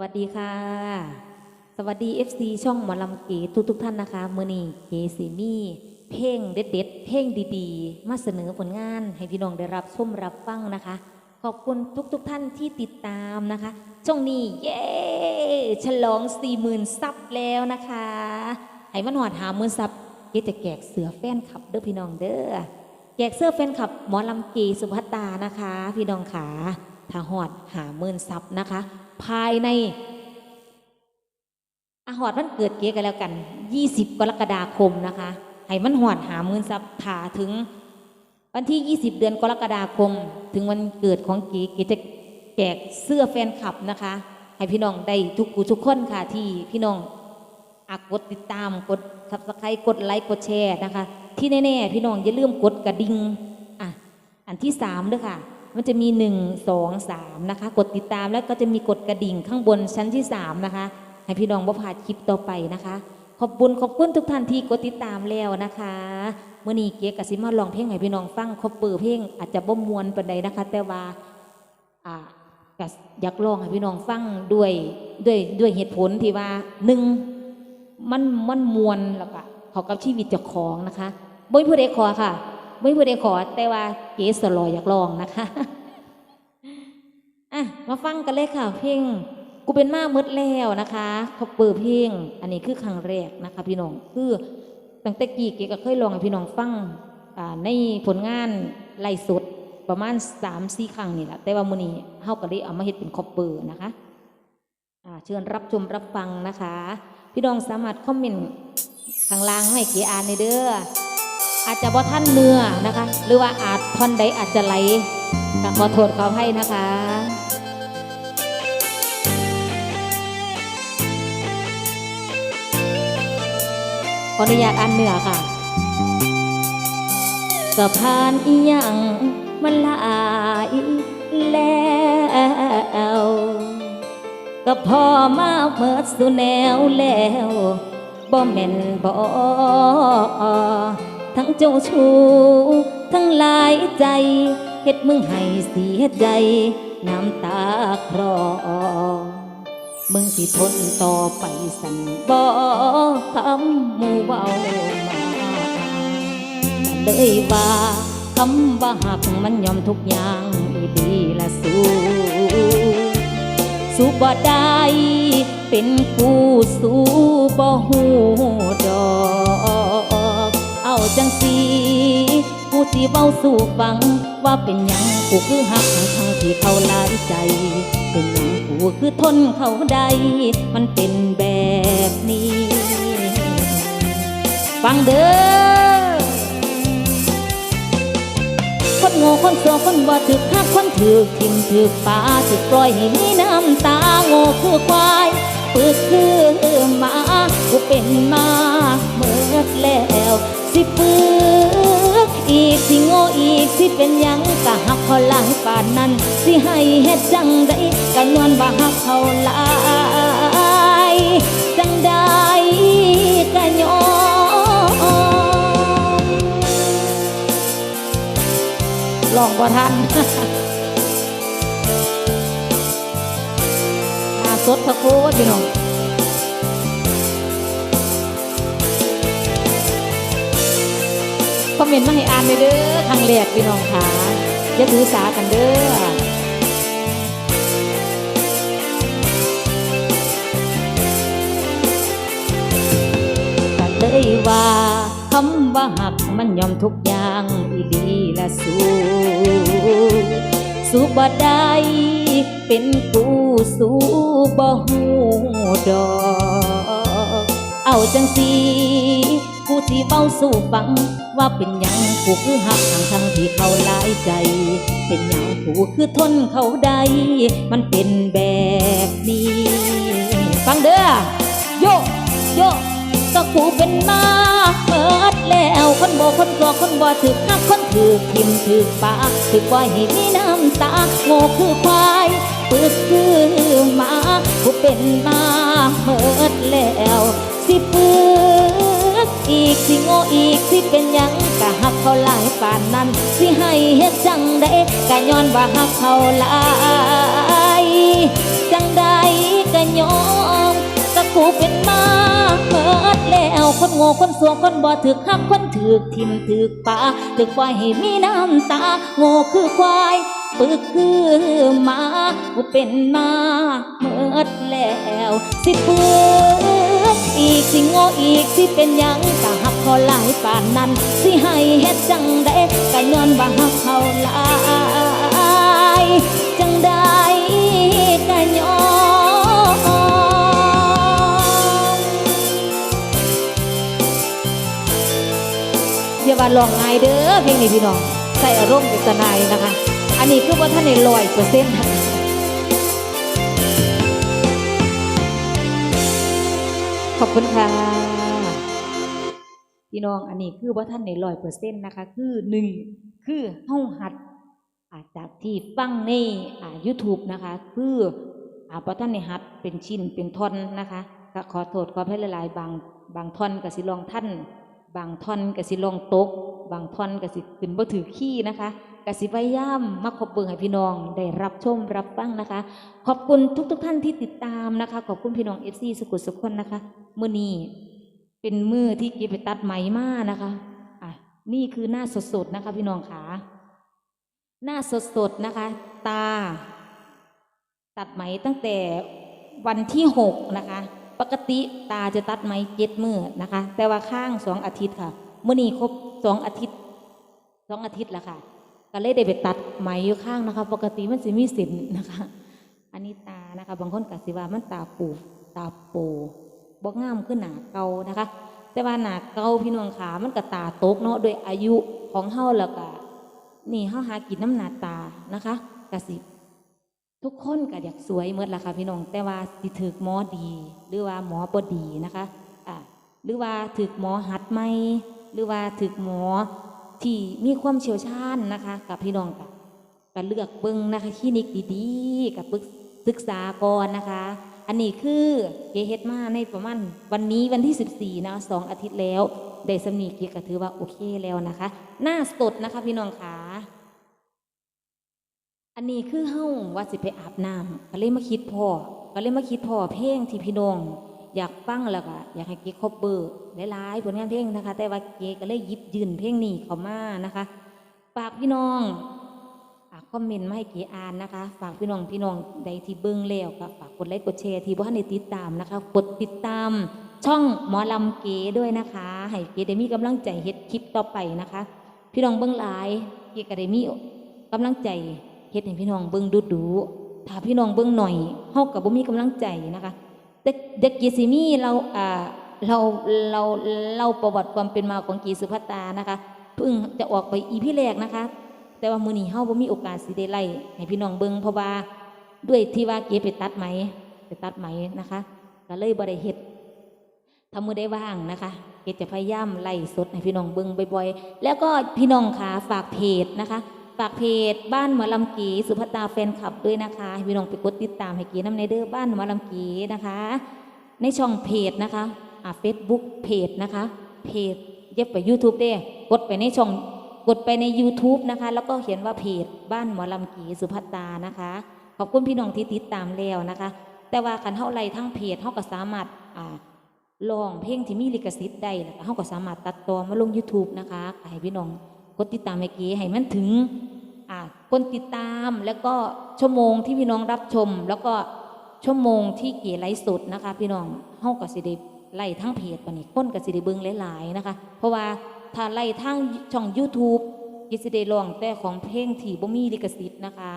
วัสดีค่ะ สวัสดี FC ช่องหมอลำเก๋ทุกทุกท่านนะคะมือนี้เก๋สีมี่เพลงเด็ดๆเพลงดีๆ มาเสนอผลงานให้พี่น้องได้รับชมรับฟังนะคะ ขอบคุณทุกๆทท่านที่ติดตามนะคะ ช่วงนี้เย้ฉลอง40,000ซับแล้วนะคะให้มันหอดหาหมื่นซับเก๋จะแจกเสือแฟนคลับเด้อพี่น้องเด้อแจกเสื้อแฟนคลับหมอลำเกีสุภัตตานะคะ พี่น้องขาถ้าหอดหาหมื่นซับนะคะ ภายในอาหอดมันเกิดเก๋กันแล้วกัน 20 กรกฎาคมนะคะให้มันหอดหามืนซับถาถึงวันที่ 20 เดือนกรกฎาคม ถึงวันเกิดของเก๋เก๋จะแจกเสื้อแฟนคลับนะคะ ให้พี่น้องได้ทุกกูทุกคนค่ะที่พี่น้องอากดติดตามกดซับสไครต์กดไลค์กดแชร์นะคะ ที่แน่ๆ พี่น้องอย่าลืมกดกระดิ่งอะอันที่สามด้วยค่ะ มันจะมีหนึ่งสองสามนะคะ กดติดตามแล้วก็จะมีกดกระดิ่งข้างบนชั้นที่สามนะคะ ให้พี่น้องบ่พลาคลิปต่อไปนะคะ ขอบคุณขอบคุณทุกท่านที่กดติดตามแล้วนะคะเมื่อนี้เกียกสิมาลองเพลงให้พี่น้องฟังครบเปิดเพลงอาจจะบ่มวนปานใดนะคะ แต่ว่าอ่าก็อยากลองให้พี่น้องฟังด้วยด้วยด้วยเหตุผลที่ว่าหนึ่งมันมันมวนแล้วก็เขากับชีวิตเจ้าของนะคะบ่มีผู้ใดขอค่ะ บ่มีผู้ใดขอ แต่ว่าเกสลอยอยากลองนะคะอะมาฟังกันเลยค่ะ เพลงกูเป็นมากมืดแล้วนะคะเขาเปิดเพลงอันนี้คือครั้งแรกนะคะ พี่น้องคือตั้งแต่กี้เกก็เคยลองให้พี่น้องฟังในผลงานไล่สดประมาณสามสี่ครั้งนี่แหละแต่ว่ามือนี้เฮาก็ได้เอามาเฮ็ดเป็นคอปเปอร์นะคะเชิญรับชมรับฟังนะคะ พี่น้องสามารถคอมเมนต์ข้างล่างให้เกียอ่านในเด้อ อาจจะบ่ท่านเนื้อนะคะ หรือว่าอาจท่อนใดอาจจะไหลขอโทษขอให้นะคะขออนุญาตอ่านเนื้อค่ะสะพานอีหยังมันลายแล้วก็พอมาเมิดสุแนวแล้วบ่แม่นบ่ ทั้งเจ้าชู้ทั้งหลายใจเฮ็ดมึงให้เสียใจ น้ำตาคลอมึงสิทนต่อไปสันบ่คำมูเบามาเลยว่าคำว่าหักมันยอมทุกอย่างอีดีละสู้สู้บ่ได้เป็นคู่สู้บ่หูดอกเอาจังสีกูสิเว้าสู่ฟัง ว่าเป็นหยังกูคือหักทั้งที่เขาหลายใจ เป็นหยังกูคือทนเขาได้ มันเป็นแบบนี้ ฟังเด้อคนโง่คนสัวคนบ่ถึกหักคนถือกินถือปลาถึกปล่อยให้มีน้ำตาโง่คือควายปึกคือหมากูเป็นมาเมื่อแล้ว สิปึกอีกสิโง่อีกสิเป็นยังกะหักเขาหลายป่านนั้น สิให้เฮ็ดจังได้กะนวลว่าหักเขาหลายจังได้กะยอมลองบ่ทันหาสดพระโคตรพี่น้อง อมเมนต์มาให้อ่านเด้อครั้งแรกพี่น้องค่ะอย่าถือสากันเด้อก็เลยว่าคำว่าหักมันยอมทุกอย่างอีดีละสู้สู้บ่ได้เป็นกูสู้บ่หูดอก เอาจังสี สิเบ้าสู่ฟัง ว่าเป็นยังกูคือหักทางทั้งที่เขาหลายใจ เป็นยังกูคือทนเขาได้มันเป็นแบบนี้ ฟังเด้อโยโยก็กูเป็นมาเมิดแล้วคนบ่คนตัวคนบ่ถึกหักคนถือทิมถือปากถือปล่อยให้มีน้ำตาโง่คือควายปึกคือหมากูเป็นมาเมิดแล้วสิปึกอีกสิโง่ อีกสิเป็นยังกะหักเขาหลายป่านนั้น สิให้เฮ็ดจังได้กะย้อนว่าหักเขาหลายจังได้กะยอมกะกูเป็นมาเมิดแล้วคนโง่คนสัวคนบ่ถึกหักคนถือทิมถือปาถืกปล่อยให้มีน้ำตา โง่คือควายปึกคือมากูเป็นมาเมื่อแล้ว สิปืดอีกสิโง่อีกสิเป็นยังกะ ขาหลายป่านนั้น สิให้เฮ็ดจังได้กะย้อนว่าหักเขาหลายจังได้กะย้อนอย่าว่าลองง่ายเด้อเพลงนี้พี่น้องใส่อารมณ์เป็นตนายนะคะ อันนี้คือว่าท่านในลอยเปอร์เซ็นต์ขอบคุณค่ะ พี่น้องอันนี้คือว่าท่านในลอยเปอร์เซ็นต์นะคะ คือหนึ่งคือเฮาหัดอาจากที่ฟังในอ่า YouTube นะคะ คืออ่าพอท่านในหัดเป็นชิ้นเป็นท่อนนะคะก็ขอโทษขอให้หลายๆบางบางท่อนก็สิลองท่าน บางท่อนก็สิลองตก บางท่อนก็สิขึ้นบ่ถือขี้นะคะกสิพยายามมาขอบเบิงให้พี่น้องได้รับชมรับฟังนะคะ ขอบคุณทุกๆทท่านที่ติดตามนะคะ ขอบคุณพี่น้อง FC สุขุสุขคนนะคะมือนี้ เป็นมือที่เกีไปตัดไหมมานะคะอะนี่คือหน้าสดๆนะคะ พี่น้องขาหน้าสดๆนะคะ ตา ตัดไหมตั้งแต่วันที่หกนะคะ ปกติตาจะตัดไหมเจ็ดมือนะคะ แต่ว่าข้างสองอาทิตย์ค่ะเมื่อนี้ครบสองอาทิตย์สองอาทิตย์แล้วค่ะก็เลยได้ไปตัดไหมอยู่ข้างนะคะ ปกติมันจะมีสินนะคะ อันนี้ตานะคะ บางคนกัสิว่ามันตาปูตาโป บอกงามขึ้นหนาเกานะคะ แต่ว่าหนาเกาพี่น้องขามันก็ตาตกเนาะโดยอายุของเฮาแล้วก็นี่เฮาหากินน้ำหนาตานะคะกสิทุกคนก็อยากสวยเมื่อละค่ะพี่น้อง แต่ว่าสิถึกหมอดี หรือว่าหมอบ่ดีนะคะอ่าหรือว่าถึกหมอหัดไหมหรือว่าถึกหมอที่มีความเชี่ยวชาญนะคะ กับพี่น้องกับก็เลือกเบิ่งนะคะคลินิกดีๆ กับปรึกศึกษาก่อนนะคะ อันนี้คือเกเฮ็ดมาในประมาณวันนี้วันที่ 14 นะสองอาทิตย์แล้วได้สำนีเกียก็ถือว่าโอเคแล้วนะคะ หน้าสดนะคะพี่น้องขาอันนี้คือเฮาว่าสิไปอาบน้ำก็เลยมาคิดพ่อก็เลยมาคิดพ่อเพลงที่พี่น้องอยากฟังแล้วก็อยากให้เก๋ครบเบอร์หลายๆผลงานเพลงนะคะ แต่ว่าเก๋ก็เลยยิบยืนเพลงนี้เข้ามานะคะฝากพี่น้อง คอมเมนต์มาให้เก๋อ่านนะคะ ฝากพี่น้องพี่น้องใดที่เบิ่งแล้วก็ฝากกดไลค์กดแชร์ที่บ่ทันได้ติดตามนะคะ กดติดตามช่องหมอลำเก๋ด้วยนะคะให้เก๋ได้มีกำลังใจเฮ็ดคลิปต่อไปนะคะ พี่น้องเบิ่งหลายเก๋ก็ได้มีกำลังใจเฮ็ดให้พี่น้องเบิ่งดูดูถ้าพี่น้องเบิ่งหน่อยเฮาก็บ่มีกำลังใจนะคะแต่เด็กกีซิมี่เราอ่าเราเราเราประวัติความเป็นมาของกีสุภัตตานะคะเพิ่งจะออกไปอีพี่แรกนะคะ แต่ว่ามือนี้เฮาบ่มีโอกาสสิได้ไล่ให้พี่น้องเบิ่งเพราะว่าด้วยที่ว่าเก๋ไปตัดไหมไปตัดไหมนะคะ ก็เลยบ่ได้เฮ็ดถ้ามือได้ว่างนะคะ เกดจะพยายามไล่สดให้พี่น้องเบิ่งบ่อยๆ แล้วก็พี่น้องขาฝากเพจนะคะ ฝากเพจบ้านหมอลำกีสุภตาแฟนคลับด้วยนะคะให้พี่น้องไปกดติดตามให้กีน้ำในเด้อบ้านหมอลำกีนะคะ ในช่องเพจนะคะอ่าเฟซบุ๊กเพจนะคะ เพจเย็บไป YouTube เด้กดไปในช่อง กดไปใน YouTube นะคะ แล้วก็เขียนว่าเพจบ้านหมอลำกีสุภัตตานะคะ ขอบคุณพี่น้องที่ติดตามแล้วนะคะ แต่ว่าคันเท่าไรทั้งเพจเท่าก็สามารถอ่าลองเพลงที่มีลิขสิทธิ์ได้แล้วก็เฮาก็สามารถตัดต่อมาลง YouTube นะคะให้พี่น้องกดติดตามให้เก๋ให้มันถึงอ่าคนติดตามแล้วก็ชั่วโมงที่พี่น้องรับชม แล้วก็ชั่วโมงที่เก๋ไลฟ์สดนะคะ พี่น้องเฮาก็สิได้ไล่ทั้งเพจปานนี้คนก็สิได้เบิ่งหลายๆนะคะ เพราะว่า ถ้าไล่ทางช่อง YouTube เก๋สิได้ลองแต่ของเพลงที่บ่มีลิขสิทธิ์นะคะ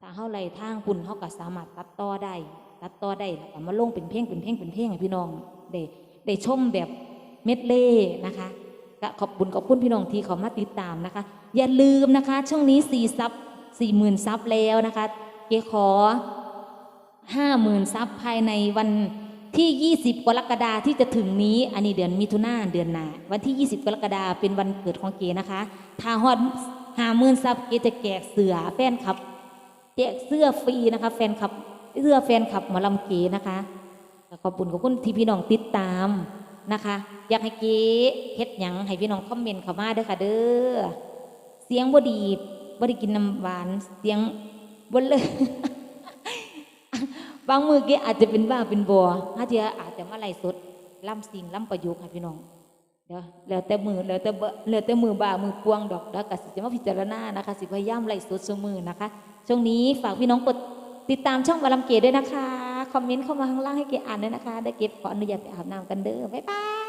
ถ้าเฮาไล่ทางคุณเฮาก็สามารถตัดต่อได้ ตัดต่อได้แล้วก็มาลงเป็นเพลงเป็นเพลงเป็นเพลงให้พี่น้องได้ได้ชมแบบเม็ดเล่นะคะก็ขอบคุณขอบคุณพี่น้องที่เขามาติดตามนะคะ อย่าลืมนะคะ ช่องนี้สี่ซับสี่หมื่นซับแล้วนะคะ เกขอห้าหมื่นซับภายในวัน ที่ 20 กรกฎาที่จะถึงนี้ อันนี้เดือนมิถุนาเดือนหน้าวันที่ 20 กรกฎาเป็นวันเกิดของเก๋นะคะถ้าฮอดห้าหมื่นซับเก๋จะแจกเสือแฟนคลับแจกเสื้อฟรีนะคะ แฟนคลับเสื้อแฟนคลับหมอลำเก๋นะคะขอบคุณขอบคุณที่พี่น้องติดตามนะคะ อยากให้เก๋เฮ็ดหยังให้พี่น้องคอมเมนต์เข้ามาเด้อค่ะ เด้อเสียงบ่ดีบ่ได้กินน้ำหวานเสียงบ่เลย บางมือเก๋อาจจะเป็นบ้าเป็นบัวถ้าเทียอาจจะมาไล่สดล่ำสิ่งล่ำประยุกต์ค่ะพี่น้องเดี๋ยวแล้วแต่มือแล้วแต่เบแล้วแต่มือบ่ามือปวงดอกแล้วก็สิจะมาพิจารณานะคะ สิพยายามไล่สดสมือนะคะ ช่วงนี้ฝากพี่น้องกดติดตามช่องวาลัมเกตด้วยนะคะ คอมเมนต์เข้ามาข้างล่างให้เกดอ่านด้วยนะคะ ได้เก็บขออนุญาตไปอาบน้ำกันเด้อบ๊ายบาย